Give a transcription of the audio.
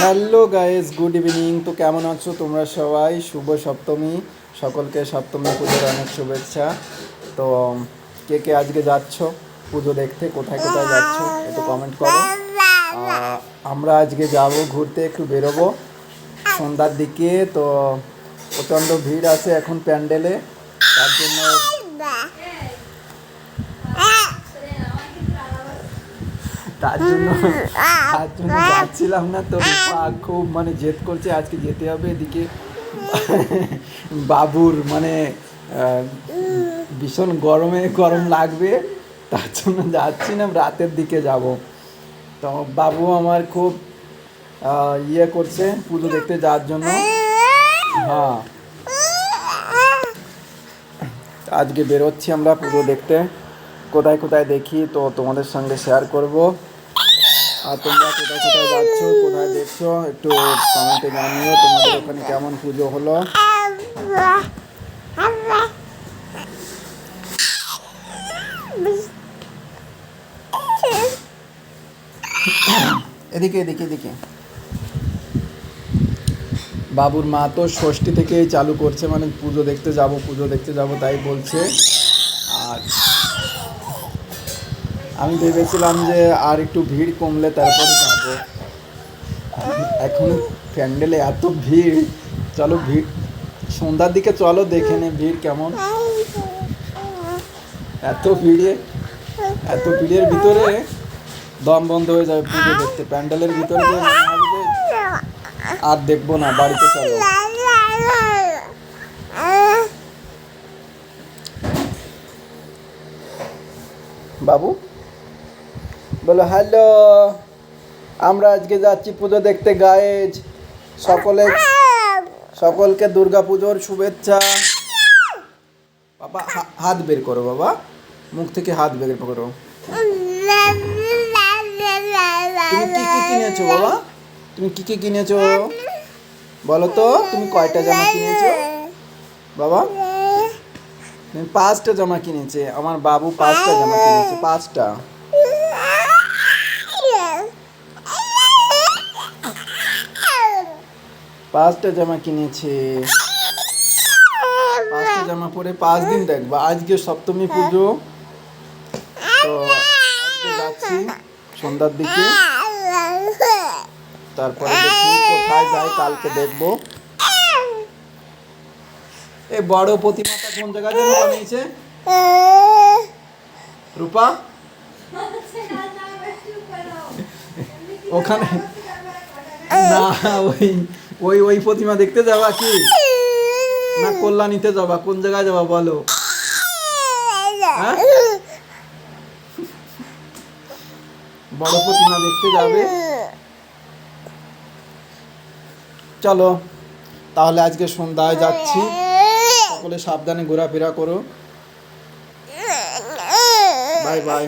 Hello guys, good evening. তো কেমন আছো তোমরা সবাই? শুভ সপ্তমী। সকলকে সপ্তমী পুজোর অনেক শুভেচ্ছা। তো, কে কে আজকে যাচ্ছ পুজো দেখতে? কোথায় কোথায় যাচ্ছ? একটু কমেন্ট করো। আমরা আজকে যাব, ঘুরতে একটু বেরোবো সন্ধ্যার দিকে। তো, প্রচণ্ড ভিড় আছে এখন প্যান্ডেলে। তার জন্য তার জন্য তার জন্য যাচ্ছিলাম না তো রূপা খুব মানে জেদ করছে আজকে যেতে হবে এদিকে। বাবুর মানে ভীষণ গরমে গরম লাগবে তার জন্য যাচ্ছি না রাতের দিকে যাব। তো বাবু আমার খুব ইয়ে করছে পুজো দেখতে যাওয়ার জন্য। হ্যাঁ। আজকে বেরোচ্ছি আমরা পুজো দেখতে। কোথায় কোথায় দেখি তো তোমাদের সঙ্গে শেয়ার করব। আর তোমরা কোথায় কোথায় যাচ্ছ, কোথায় দেখছ, একটু কমেন্টে জানিও তোমাদের ওখানে কেমন পুজো হলো। এদিকে এদিকে এদিকে। বাবুর মা তো ষষ্ঠী থেকে চালু করছে মানে পুজো দেখতে যাব, পুজো দেখতে যাব তাই বলছে। আর আমি ভেবেছিলাম যে আর একটু ভিড় কমলে তারপরে যাব। এখন প্যান্ডেলে এত ভিড়। চলো ভিড়, সন্ধ্যার দিকে চলো দেখে নে ভিড় কেমন। এত ভিড়ে, এত ভিড়ের ভিতরে দম বন্ধ হয়ে যাবে পুজো দেখতে। প্যান্ডেলের ভিতরে আর দেখব না, বাড়িতে চলো। বাবু? বলো, হ্যালো, আমরা আজকে যাচ্ছি পুজো দেখতে গায়েজ সকলে, সকলকে দুর্গা পুজোর শুভেচ্ছা। বাবা হাত বের করো, বাবা। মুখ থেকে হাত বের করো। তুমি কি কি কিনেছো, বাবা? তুমি কি কি কিনেছো? বলো তো, তুমি কয়টা জামা কিনেছো? বাবা, তুমি পাঁচটা জামা কিনেছে। আমার বাবু পাঁচটা জামা কিনেছে, পাঁচটা। পাঁচটা জামা কিনেছে। পাঁচটা জামা পরে পাঁচ দিন দেখব। আজকে সপ্তমী পুজো। তো যাচ্ছি সন্ধ্যার দিকে। তারপরে কোথায় যাই, কালকে দেখব। এই বড় প্রতিমাটা কোন জায়গায় বানিয়েছে? রূপা? ওখানে না, ওই ওই ওই প্রতিমা দেখতে যাবা কি? না, কল্যাণীতে যাবা, কোন জায়গায় যাবা বলো? হ্যাঁ? বড় প্রতিমা দেখতে যাবে। চলো, তাহলে আজকে সন্ধ্যায় যাচ্ছি। সকলে সাবধানে ঘোরাফেরা করো। Bye bye.